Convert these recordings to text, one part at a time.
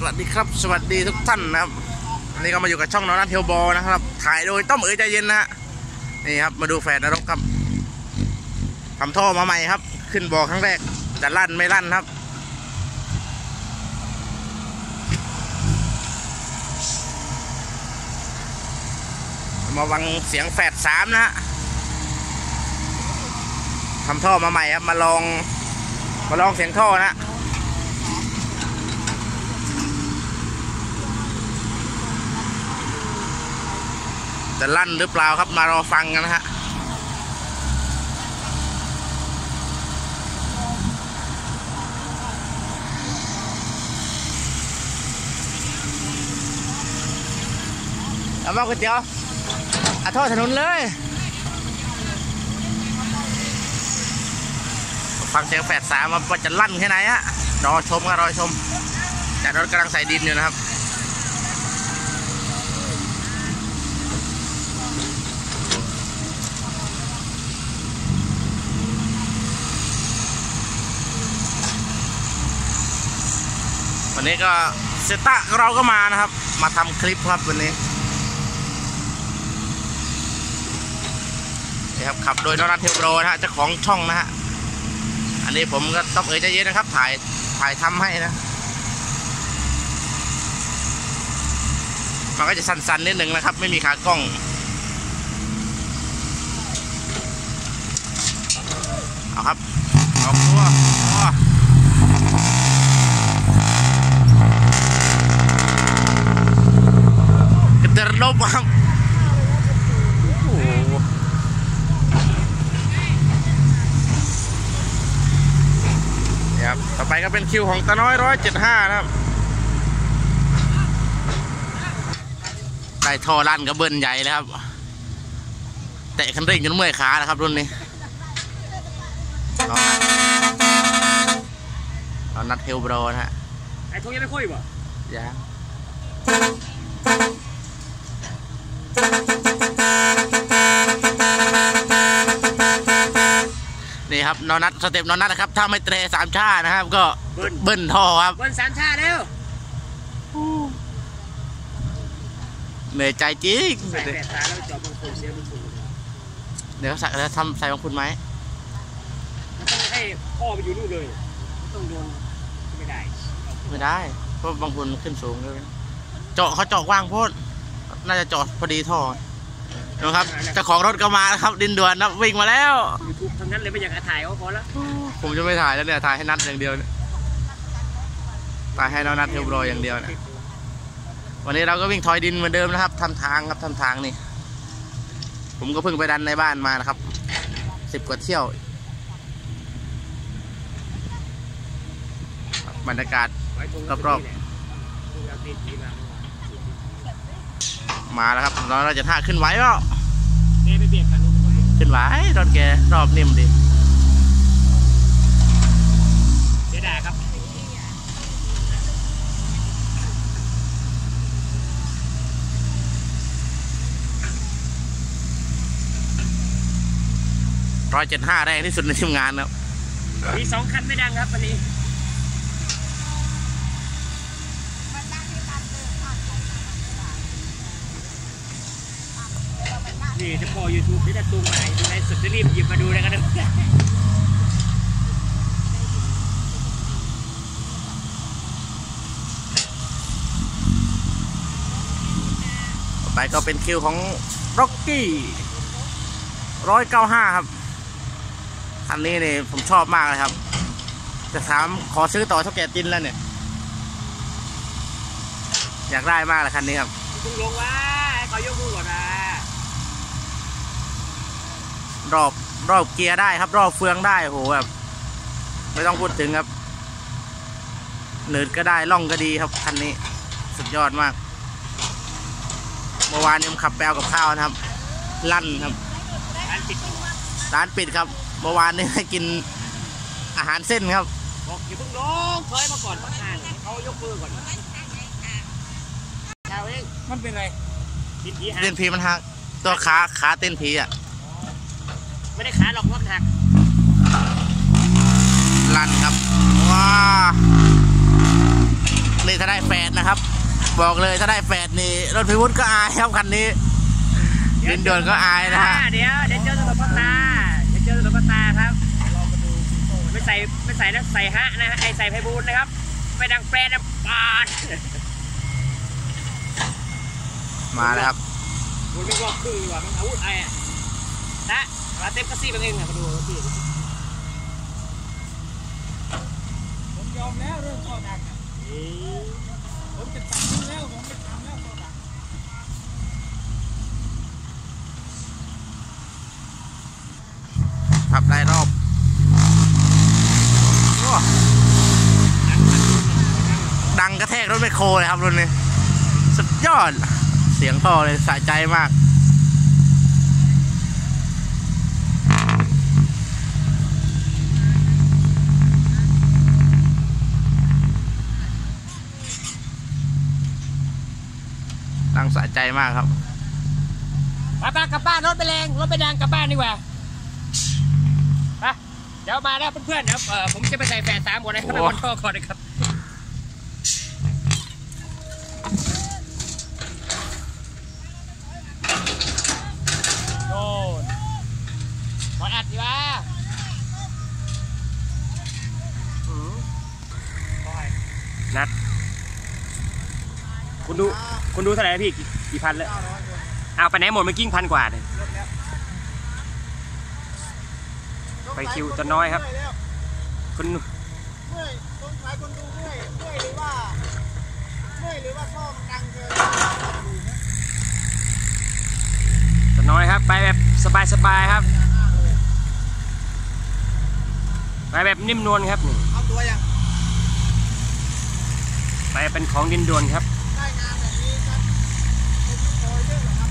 สวัสดีครับ สวัสดีทุกท่านนะครับวันนี้ก็มาอยู่กับช่องน้องนัทเทลบอลนะครับ ถ่ายโดยต้อมเอ๋ยใจเย็นนะฮะนี่ครับมาดูแฟนนรกครับทำท่อมาใหม่ครับ ขึ้นบอครั้งแรกจะลั่นไม่ลั่นครับมาวังเสียงแฟดสามนะฮะทำท่อมาใหม่ครับมาลองมาลองเสียงท่อนะ จะลั่นหรือเปล่าครับมารอฟังกันนะฮะเอามาก๋วยเตี๋ยวอาทอดถนนเลย ฟังเสียงแฝดสามว่าจะลั่นแค่ไหนฮะ รอชมกันรอชม แต่รถกำลังใส่ดินอยู่นะครับ นี้ก็เซต้าเราก็มานะครับ มาทำคลิปครับวันนี้นี่ครับขับโดยนรัตเทลโปรนะฮะเจ้าของช่องนะฮะอันนี้ผมก็ต้องเอ่ยใจเย็นนะครับ ถ่ายถ่ายทำให้นะมันก็จะสั่นๆนิดหนึ่งนะครับ ไม่มีขากล้องเอาครับออกตัวตัวก ระเตรลบครับโอ้โหนี่ครับ ต่อไปก็เป็นคิวของตาน้อยร้อยเจ็ดห้านะครับได้ท่อลั่นก็เบิ้ลใหญ่เลยครับเตะคันเร่งจนเมื่อยขานะครับรุ่นนี้เอานะเอานัดเทลโบรนะฮะไอ้ทงยังไม่ค่อยบ่ยัง นี่ครับนอนัทสเต็ปนอนัทนะครับ ถ้าไม่เตะสามชานะครับ ก็เบิ้ลเบิ้ลท่อครับเบิ้ลสามชาเร็วเหนื่อยใจจริงใส่แปดตาแล้วจอดบนโคมเสียบนสูงเดี๋ยวใส่แล้วทำใส่ของคุณไหมมันต้องให้พ่อไปอยู่นู่นเลยมันต้องโดนไม่ได้ ไม่ได้ เพราะบางคนขึ้นสูงเลยเจาะเขาเจาะกว้างโพด น่าจะเจาะพอดีท่อนะครับเจ้าของรถก็มาแล้วครับ ดินด่วนนะวิ่งมาแล้วยูทูบทั้งนั้นเลยไม่อยากจะถ่ายเขาพอแล้วผมจะไม่ถ่ายแล้วเนี่ยถ่ายให้นัดอย่างเดียวเนี่ยถ่ายให้น้องนัดเทลโบรอย่างเดียวเนี่ยวันนี้เราก็วิ่งถอยดินเหมือนเดิมนะครับทำทางครับทำทางนี่ ผมก็เพิ่งไปดันในบ้านมานะครับสิบกว่าเที่ยวบรรยากาศไว้ทงรอบๆทงเอาตีนผี มามาแล้วครับเราเราจะท่าขึ้นไหวเปล่าเน่ไปเบียดกันนู่นมันต้องเบียดขึ้นไหวรถแกรอบนิ่มดีเสียดายครับร้อยเจ็ดห้าแรงที่สุดในทีมงานครับมีสองคันไม่ดังครับวันนี้ นี่ถ้าพอยูทูบที่จะตูมใหม่ในสุดจะรีบหยิบมาดูนะครับต่อไปก็เป็นคิวของร็อกกี้ร้อยเก้าห้าครับคันนี้นี่ผมชอบมากเลยครับ จะถามขอซื้อต่อเท่าแก่จินแล้วเนี่ย อยากได้มากเลยคันนี้ครับคุณลงว่าให้เขายกมือก่อนนะ รอบรอบเกียร์ได้ครับ รอบเฟืองได้โหแบบไม่ต้องพูดถึงครับหนืดก็ได้ล่องก็ดีครับคันนี้สุดยอดมากเมื่อวานนี้ผมขับแปลกับข้าวนะครับ ลั่นครับร้านปิดร้านปิดครับเมื่อวานนี้ให้กินอาหารเส้นครับบอกอย่าเพิ่งลงถอยมาก่อนพักห่างให้เขายกมือก่อนเช้าเองมันเป็นไรปิดผีหักเต้นผีมันหักตัวขาขาเต้นผีอะ ไม่ได้ขาหรอกว่าหักลั่นครับว้านี่ถ้าได้แฟนนะครับ บอกเลยถ้าได้แฟนนี่รถพิวุฒก็อายครับคันนี้ดินด่วนก็อายนะฮะเดี๋ยวเดี๋ยวเจอถนนพัตาเดี๋ยวเจอถนนพัตาครับไม่ใส่ไม่ใส่นะใส่ฮะนะฮะไอใส่ไพบูลย์นะครับไม่ดังแปรนะปาดมาแล้วครับคุณไม่ว่าคือว่ามันอาวุธอะไรอะนะ มาเต็มกระซี่เป็นเองอะมาดูพี่ผมยอมแล้วเรื่องข้อดักอะผมจะตัดทิ้งแล้วผมไม่ทำแล้วข้อดักขับได้รอบดังกระแทกรถไมโครเลยครับรุ่นนี้ สุดยอด เสียงท่อเลยสะใจมาก สะใจมากครับไปไปกลับบ้านรถไปแรงรถไปดังกลับบ้านดีกว่าไปเดี๋ยวมาแล้วเพื่อนๆเดี๋ยวเอ่อผมจะไปใส่แฟนสามหมดนะครับโอ้บนท่อก่อนนะครับ โน่นขออัดดีว่านัด คุณดูคุณดูเท่าไหร่นะพี่กี่กี่พันแล้วเอาไปไหนหมดเมื่อกี้พันกว่าเลยไปคิวจะน้อยครับ คุณเมื่อยสงสัยคนดูเมื่อยเมื่อยหรือว่าเมื่อยหรือว่าท่อมันดังเกินดูไหมจะน้อยครับ ไปแบบสบายๆครับ ไปแบบนิ่มนวลครับนี่เอาตัวยังไปเป็นของดินดวนครับ ได้งานแบบนี้ครับผมจะคอยเรื่องเหรอครับ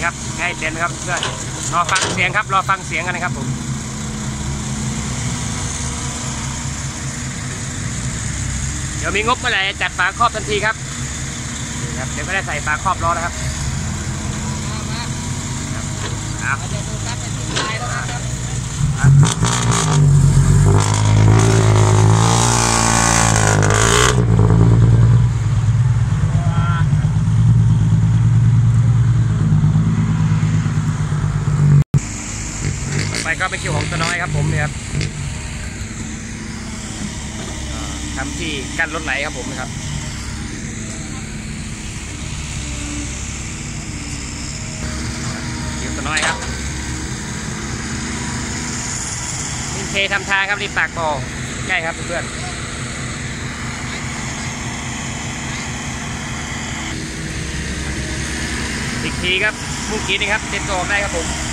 โอเคครับง่ายเด่นครับเพื่อนรอฟังเสียงครับรอฟังเสียงกันนะครับผมเดี๋ยวมีงบเมื่อไหร่จัดฝาครอบทันทีครับนี่ครับเดี๋ยวก็ได้ใส่ฝาครอบล้อแล้วครับครับเอาต่อไป ก็เป็นคิวของตัวน้อยครับผมเนี่ยครับทำที่กั้นรถไหลครับผมนะครับคิวตัวน้อยครับนินเททำทางครับรีบปากบ่อใกล้ครับเพื่อนอีกทีครับมุ่งกีนี่ครับเต็มตัวออกได้ครับผม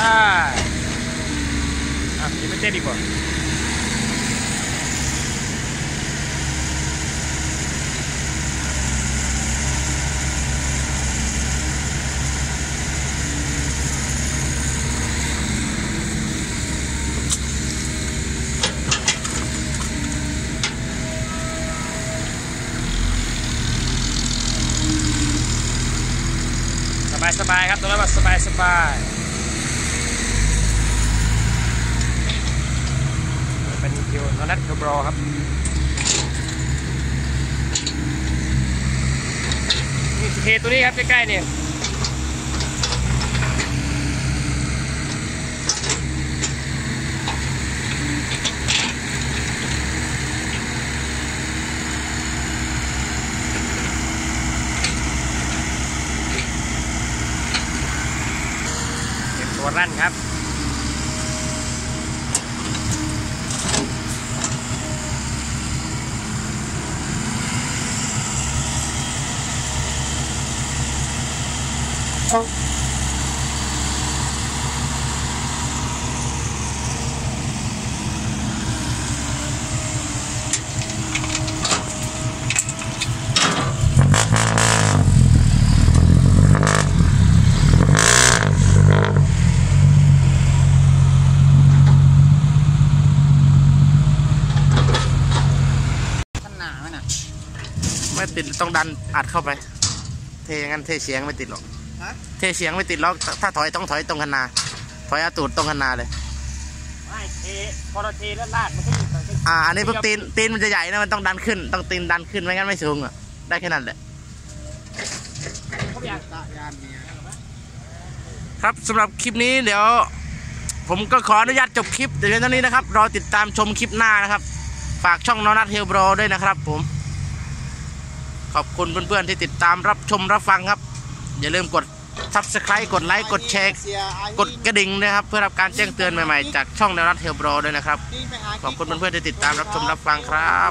ได้อะยังไม่เต้นดีกว่าสบายสบายๆครับตัวนั้นแบบสบายสบายๆเป็ นคิวนอนัทคิวบรอครับนี่เทตัวนี้ครับ ใกล้ๆเนี่ยตัวรั่นครับ ค ขนาด ไมน่ะไม่ติดต้องดันอัดเข้าไป เทงั้นเทเสียงไม่ติดหรอก เทเสียงไม่ติดหรอกถ้าถอยต้องถอยตรงคันนา ถอยเอาตูดตรงคันนาเลยไม่เทพอเราเทแล้วลาดมันก็อยู่มันก็อ่าอันนี้พวกตีนตีนมันจะใหญ่นะมันต้องดันขึ้น ต้องตีนดันขึ้นไม่งั้นไม่สูงอะได้แค่นั้นแหละเขาอยากตะยานเมียครับสำหรับคลิปนี้เดี๋ยว ผมก็ขออนุญาตจบคลิปแต่เพียงเท่านี้นะครับรอติดตามชมคลิปหน้านะครับ ฝากช่องนอนัทเฮลโบรด้วยนะครับผม ขอบคุณเพื่อนๆที่ติดตามรับชมรับฟังครับ อย่าลืมกด subscribe กดไลค์กดแชร์กดกระดิ่งนะครับ เพื่อรับการแจ้งเตือนใหม่ๆ จากช่องนอนัทเฮลโบรด้วยนะครับ ขอบคุณเพื่อนๆที่ติดตามรับชมรับฟังครับ